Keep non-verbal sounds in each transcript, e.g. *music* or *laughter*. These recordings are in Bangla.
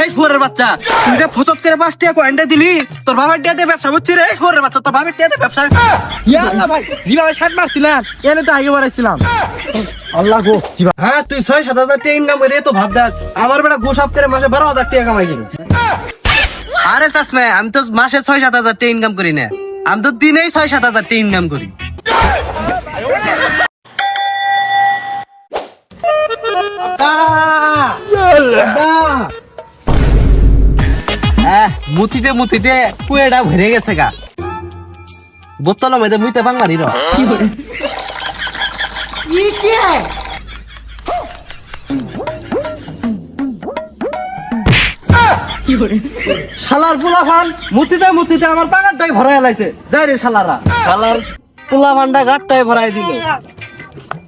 এই শুয়ারের বাচ্চা তুই যে ফসত করে পাঁচ টাকা কয়েনটা দিলি তোর বাবার টিয়াতে ব্যবসা বুঝছি রে শুয়ারের বাচ্চা তোর বাবার টিয়াতে ব্যবসা। ইয়া আল্লাহ ভাই এনে তো আগে বাড়াইছিলাম। আল্লাহ গো হ্যাঁ তুই ছয় সাত হাজার টাকা ইনকাম করে তো ভাব দেখ আমার বেটা করে মাসে বারো হাজার টাকা কামাই কিনে আরে চাসমে আমি তো মাসে ছয় সাত হাজার টাকা ইনকাম করি না আমি তো দিনেই ছয় সাত হাজার টাকা ইনকাম করি। মুতিতে মুতিতে পুয়েটা ভরে গেছে গা। বোতল মেয়েদের মুইতে বাংলারি র শালার পোলা ফান মুতিতে মুতিতে আমার পাগারটাই ভরাই লাইছে। যাই রে শালারা। শালার পোলা ফানটা গাটটাই ভরাই দিল।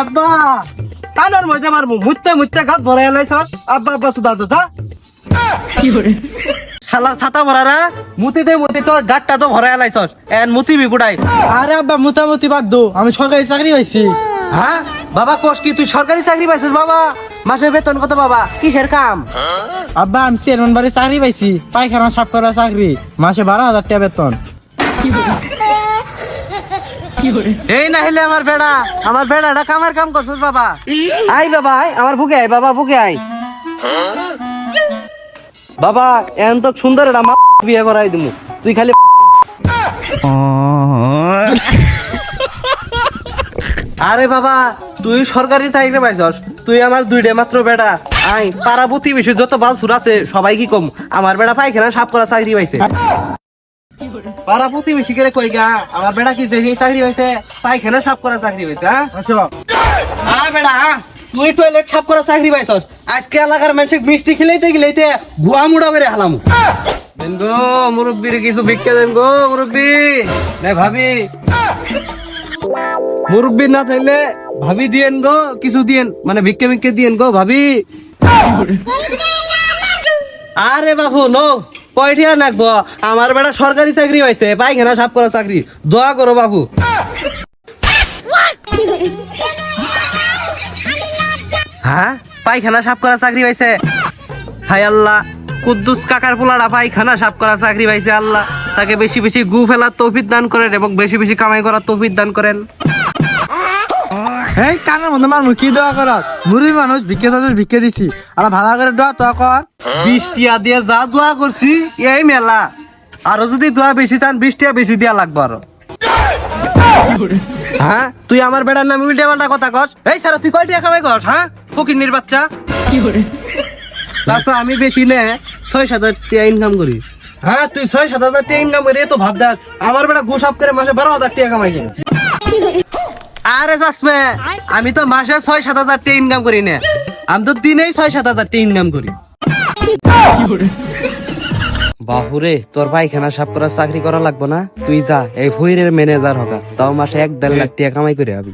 আব্বা কানের মধ্যে মারবো মুততে মুততে গাত ভরাই লাইছ। আব্বা আব্বা সুদা তো যা শালার ছাতা ভরারা মুতিতে মুতিতে গাটটা তো ভরাই লাইছস এন মুতিবি কুড়াই। আরে আব্বা মোটামুটি বাদ দো আমি সরকারি চাকরি পাইছি। হ্যাঁ বাবা কোষ কি তুই সরকারি চাকরি পাইছিস বাবা? মাসের বেতন কত বাবা? কিসের কাম? আব্বা আমি চেয়ারম্যান বাড়ি চাকরি পাইছি পায়খানা সাফ করা চাকরি মাসে বারো হাজার টাকা বেতন। এই না হলে আমার বেড়া আমার বেড়াটা কামের কাম করছিস বাবা। আই বাবা আই আমার বুকে আই বাবা বুকে আই। বাবা এন তো সুন্দর একটা মা বিয়ে করাই দিমু। তুই খালি আরে বাবা তুই সরকারি চাকরি পাইছস তুই আমার দুইটা মাত্র বেটা। আই পাড়া প্রতিবেশী যত বালসুর আছে সবাই কি কম? আমার বেড়া পাইখানা সাফ করা চাকরি পাইছে। পাড়া প্রতিবেশী করে কই গা? আমার বেড়া কি যে চাকরি হয়েছে পায়খানা সাফ করা চাকরি হয়েছে হ্যাঁ? আ বেড়া আ, তুই টয়লেট সাফ করা চাকরি পাইছস। আজকে এলাকার মানুষ মিষ্টি খেলাইতে গেলাইতে গুয়া মুড়া মেরে হালাম। দেন গো কিছু ভিক্ষা দেন গো, মুরব্বি। না ভাবি। মুরব্বি না থাকলে ভাবি দিয়েন গো, কিছু দিয়েন মানে ভিক্ষে ভিক্ষে দিয়েন গো, ভাবি। আরে বাবু নো কয়টিয়া নাকবো আমার বেটা সরকারি চাকরি হয়েছে পাইখানা সাফ করা চাকরি। দোয়া করো বাবু হ্যাঁ? পায়খানা সাফ করা চাকরি পাইছে। হাই আল্লাহ কুদ্দুস কাকার পোলাটা পায়খানা সাফ করা চাকরি পাইছে আল্লাহ। তাকে বেশি বেশি গু ফেলার তৌফিক দান করেন এবং বেশি বেশি কামাই করার তৌফিক দান করেন। এই কানের মধ্যে মানুষ কি দোয়া করাত মুড়ি মানুষ ভিক্ষে চাষ ভিক্ষে দিছি। আর ভাড়া করে দোয়া তো কর। বৃষ্টিয়া দিয়ে যা দোয়া করছি এই মেলা। আরও যদি দোয়া বেশি চান বৃষ্টিয়া বেশি দিয়া লাগবে আরও। হ্যাঁ? তুই আমার বেড়ার নামে উল্টে পাল্টা কথা কস। এই সারা তুই কয়টা খাবাই কস হ্যাঁ? ফকিন্নির বাচ্চা। চাচা আমি বেশি নে ছয় সাত হাজার টাকা ইনকাম করি। হ্যাঁ তুই ছয় সাত হাজার টাকা ইনকাম করি তো ভাব দেখ আমার বেটা গুসাপ করে মাসে বারো হাজার টাকা কামাই কিনে আরে চাসমে আমি তো মাসে ছয় সাত হাজার টাকা ইনকাম করি না। আমি তো দিনেই ছয় সাত হাজার টাকা ইনকাম করি। বাহুরে তোর পায়খানা সাফ করার চাকরি করা লাগবে না? তুই যা এই ভৈরের ম্যানেজার হকা তাও মাসে এক দেড় লাখ টাকা কামাই করে আবি।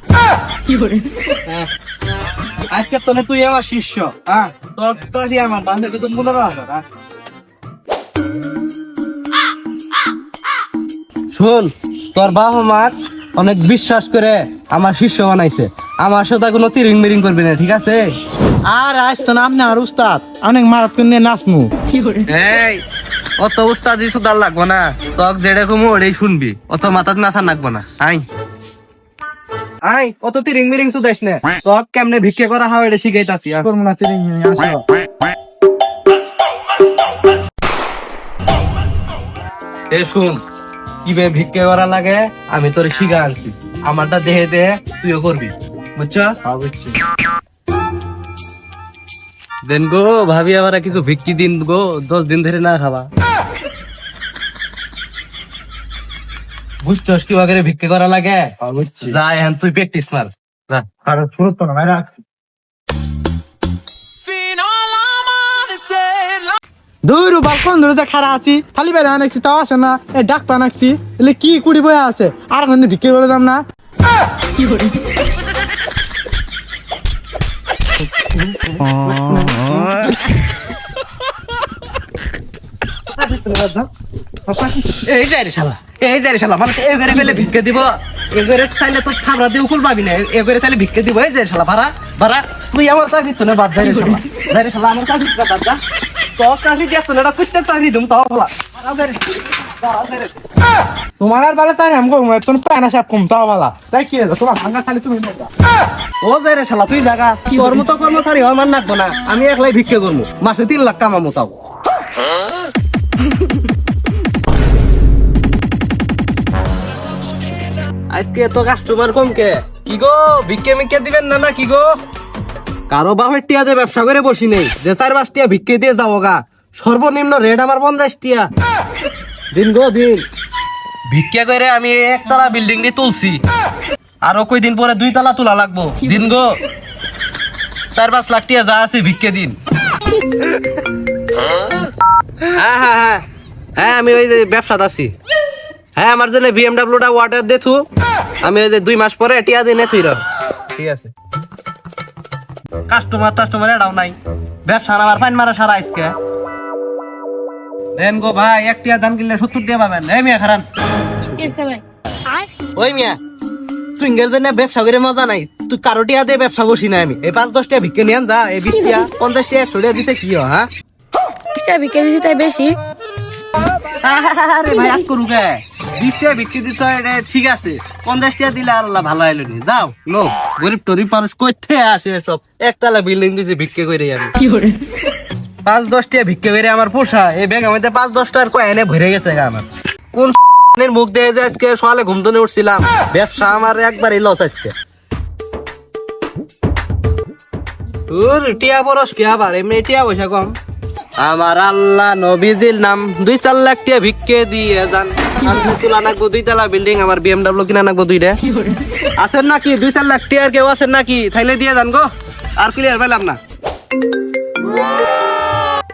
আজকে তোনে তুই আমার শিষ্য হ্যাঁ তোর চাকরি আমার বান্ধবী তো হাজার হ্যাঁ? শোন তোর বাবা মা অনেক বিশ্বাস করে আমার শিষ্য বানাইছে। আমার সাথে কোনো তিরিং মিরিং করবি না ঠিক আছে? আর আজ তো নাম না আর উস্তাদ অনেক মারাত করে নাচমু। এই অত উস্তাদি সুদার লাগবো না তক যেটা কমু ওটাই শুনবি অত মাথাত নাচা লাগবো না আই। আই অত তিরিং মিরিং সুদাইস না তক কেমনে ভিক্ষে করা হয় এটা শিখাইতাছি। করব না তিরিং মিরিং, আসো। এ শুন কীভাবে ভিক্ষে করা লাগে আমি তোর শিখা আনছি আমারটা দেহে দেহে তুইও করবি বুঝছ হ্যাঁ, বুঝছি। দেন গো ভাবি আবার কিছু ভিক্ষি দিন গো দশ দিন ধরে না খাবা বুঝছস কি বাগেরে ভিক্ষে করা লাগে? হ্যাঁ, বুঝছি। যা এখন তুই প্র্যাকটিস মার। যা। আর ফুরত না, ভাই রাখ। দূর বালকন ধরে যে খারা আছি? খালি বেড়ে আনাচ্ছি তাও আসে না। এ ডাক পানাচ্ছি এলে কি কুড়ি বয়ে আছে? আর কোনো বিক্রি করে দাম না। এই যাই রে শালা। এই রে শালা মানুষ এ করে পেলে ভিক্ষে দিব। এ করে চাইলে তো খাবরা দিয়ে উকুল পাবি না। এ করে চাইলে ভিক্ষে দিব। এই রে শালা ভাড়া ভাড়া তুই আমার চাকরি তো না বাদ যাই রে শালা। *laughs* যাই শালা আমার চাকরি বাদ যা। তোর চাকরি দিয়ে না এটা কুত্তে চাকরি দিম তাড়াতাড়ি, তাড়াতাড়ি। তোমার আর বালে তাই আমি কম তুমি প্যানা সাপ কম তাও বালা। তাই কি হলো? তোমার ভাঙা খালি তুমি ও যাই রে শালা তুই জাগা তোর মতো কর্মচারী হয় আমার লাগবো না। আমি একলাই ভিক্ষে করব মাসে তিন লাখ কামামো তাও। আজকে তো কাস্টমার কম কে গো, ভিক্ষে মিক্ষে দিবেন না না কি গো? কারও বাপের টিয়াতে ব্যবসা করে বসি নেই, যে চার পাঁচ টিয়া ভিক্ষে দিয়ে যাব গা। সর্বনিম্ন রেট আমার পঞ্চাশ টিয়া। দিন গো, দিন। ভিক্ষা করে আমি একতলা বিল্ডিং দিয়ে তুলছি। আরও কই দিন পরে দুই তলা তোলা লাগবো। দিন গো। চার পাঁচ লাখ টিয়া যা আছে ভিক্ষে দিন। হ্যাঁ হ্যাঁ হ্যাঁ। হ্যাঁ আমি ওই যে ব্যবসাত আছি। হ্যাঁ আমার জন্য বিএমডাব্লিউটা ওয়াটার দে থু আমি ওই যে দুই মাস পরে টিয়া দিনে তুই রহ ঠিক আছে। কাস্টমার টাস্টমার এটাও নাই। ব্যবসা আমার ফাইন মারা সারা আজকে। দেন গো ভাই এক টিয়া ধান কিনলে সত্তর টিয়া পাবেন। এই মিয়া খারান। এসে ভাই? ওই মিয়া তুই ইংরেজ জন্য ব্যবসা করে মজা নাই। তুই কারও টিয়া দিয়ে ব্যবসা বসি না আমি। এই পাঁচ দশ টিয়া ভিক্ষে নিয়ে যা। এই বিশ টিয়া পঞ্চাশ টিয়া একশো টিয়া দিতে কি হয়, হ্যাঁ? বিশটা বিকে দিছি তাই বেশি। আরে ভাই আজ করু গে বিশ টাকা বিক্রি দিছ এটা ঠিক আছে। পঞ্চাশ টাকা দিলে আর আল্লাহ ভালো হইল নি। যাও নো গরিব টরিব মানুষ কইতে আসে সব একতলা বিল্ডিং দিয়েছে ভিক্ষে করে আমি। কি করে? পাঁচ দশ টাকা ভিক্ষে করে আমার পোষা এই ব্যাগ আমাদের পাঁচ দশ টাকার কয়েনে ভরে গেছে আমার। কোন মুখ দিয়ে যে আজকে সকালে ঘুম ধনে উঠছিলাম ব্যবসা আমার একবারই লস আজকে। টিয়া বরস কি আবার? এমনি টিয়া পয়সা কম। আমার আল্লাহ নবীজির নাম দুই চার লাখ টিয়া ভিক্ষে দিয়ে যান। নাকবো দুই তালা বিল্ডিং আমার বিএমডাব্লিউ কিনা নাকবো দুইটা। আছেন নাকি? দুই চার লাখ টিয়ার কেউ আছেন নাকি? থাইলে দিয়ে যান গো। আর ক্লিয়ার পাইলাম না।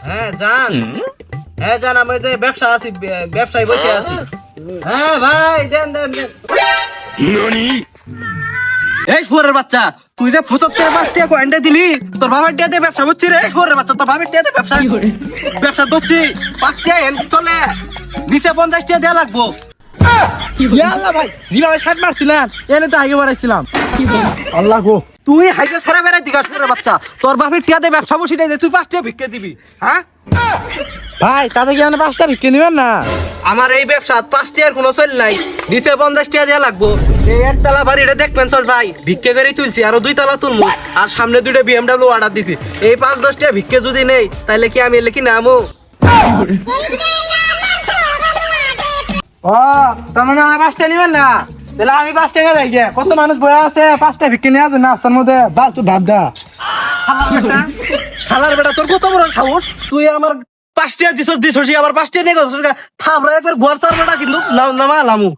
হ্যাঁ যান। হ্যাঁ যান আমি যে ব্যবসা আছি ব্যবসায় বসে আছি। হ্যাঁ ভাই দেন দেন দেন। এই শুয়ারের বাচ্চা তুই যে পঁচাত্তর পাঁচ টাকা কয়েনটা দিলি তোর বাবার টিয়াতে ব্যবসা করছি রে শুয়ারের বাচ্চা তোর বাবার টিয়াতে ব্যবসা ব্যবসা করছি পাঁচ টাকা চলে। নিচে পঞ্চাশ টাকা দেওয়া লাগবো। ভাই যেভাবে শার্ট মারছিলেন এনে তো আগে বাড়াইছিলাম। আল্লাহ গো। তুই হাইটে সারা বেড়াই দিঘা শুয়ারের বাচ্চা। তোর বাপের টিয়াতে ব্যবসা বসি নাই তুই পাঁচ টাকা ভিক্ষে দিবি হ্যাঁ? ভাই তাতে কি আপনি পাঁচটা নেবেন না? আমার এই ব্যবসা পাঁচ টিয়ার কোনো চল নাই। নিচে পঞ্চাশ টাকা দেওয়া লাগবো। এই একতলা বাড়ি এটা দেখবেন চল ভাই। ভিক্ষে করে তুলছি আরও দুই তলা তুলবো আর সামনে দুইটা বিএমডাব্লিউ অর্ডার দিছি। এই পাঁচ দশ টাকা ভিক্ষে যদি নেই তাহলে কি আমি এলে কি নামো? ও তার মানে আমার পাঁচটা নেবেন না? তাহলে আমি পাঁচ টাকা দেয় গে। কত মানুষ বয়ে আছে পাঁচটা বিক্রি নিয়ে আছে নাস্তার মধ্যে? বাল তো ভাত দা। শালার বেটা? তোর কত বড় সাহস? তুই আমার পাঁচ টাকা দিছস দিছস আবার পাঁচ টাকা নিয়ে গেছিস থামরা একবার ঘর চার বেটা কিন্তু নামা লামু।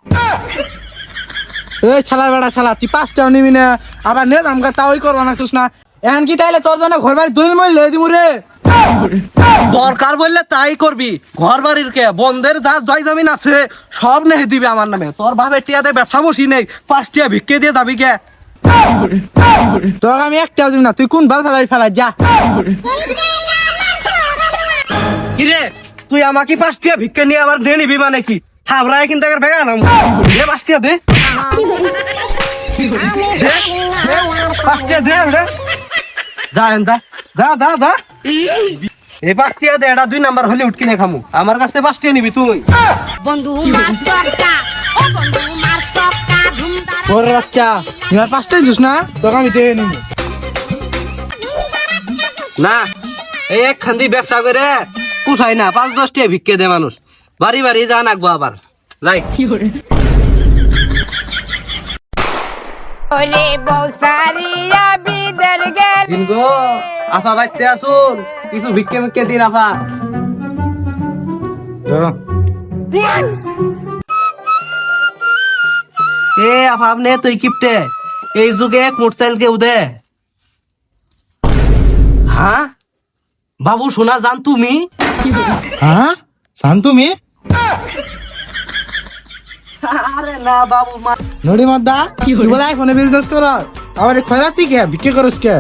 এই ছালার বেড়া ছালা তুই পাঁচটাও নিবি না। আবার নে আমাকে তাওই করবা না না এখন কি তাইলে তোর জন্য ঘর বাড়ি দুদিন মই লে দিমু রে? দরকার বললে তাই করবি। ঘর বাড়ির কে? বন্ধের যা জয় জমিন আছে সব নেহে দিবি আমার নামে। তোর ভাবে টিয়াতে ব্যবসা বসি নেই পাঁচ টিয়া ভিক্ষে দিয়ে যাবি কে? তোর আমি একটাও দিবি না তুই কোন ভালো ফেলাই ফেলাই যা। কিরে তুই আমাকে পাঁচ টিয়া ভিক্ষে নিয়ে আবার নিয়ে নিবি মানে কি? থাবরায় কিন্তু একবার ভেগা নাম দে পাঁচ টিয়া দে। দে, দে, পাঁচ টিয়া দে এনতা যা যা যা। এই পাঁচ টিয়া দে এটা দুই নাম্বার হলে উঠকিনে খামু। আমার কাছে পাঁচ টিয়া নিবি তুই। বন্ধু মার সবটা ও বন্ধু মার সবটা ধুমধাম ওর বাচ্চা এবার পাঁচটাই না? তোকে আমি দিয়ে নিবো। না এই এক খান্দি ব্যবসা করে পুষাই না পাঁচ দশ টিয়া ভিক্ষে দে মানুষ। বাড়ি বাড়ি যা নাকবো আবার। যাই। ওরে বিদের গেল গো আফা বাইতে আসুন। কিছু ভিক্ষে ভিক্ষে দিন আফা। এ আফা আপনি তুই কিপটে? এই যুগে এক মোটরসাইকেল কেউ দে হ্যাঁ? বাবু শোনা জান তুমি হ্যাঁ? শান তুমি আরে না বাবু নড়ি মদ্দা তুই বলে আইফোনে বিজনেস কর। আবার খয়রাতি কে? বিক্রি করস কে?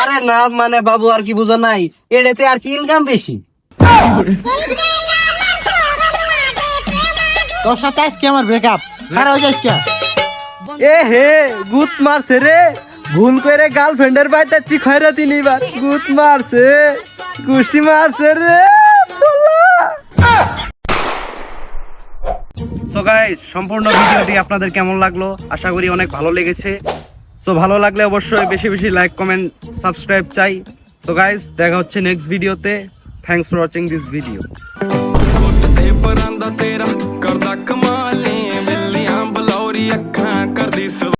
আরে না মানে বাবু আর কি বুঝো নাই। এটাতে আর কি ইনকাম বেশি? তোর সাথে আজকে আমার ব্রেকআপ খারাপ হয়ে যাইস এ হে গুত মারছে রে। ভুল করে গার্লফ্রেন্ডের বাড়িতে চি খয়রা তিনি এবার গুত মারছে গুষ্টি মারছে রে সো গাইস সম্পূর্ণ ভিডিওটি আপনাদের কেমন লাগল? আশা করি অনেক ভালো লেগেছে। সো ভালো লাগলে অবশ্যই বেশি বেশি লাইক কমেন্ট সাবস্ক্রাইব চাই। সো গাইজ দেখা হচ্ছে নেক্সট ভিডিওতে thanks for watching this video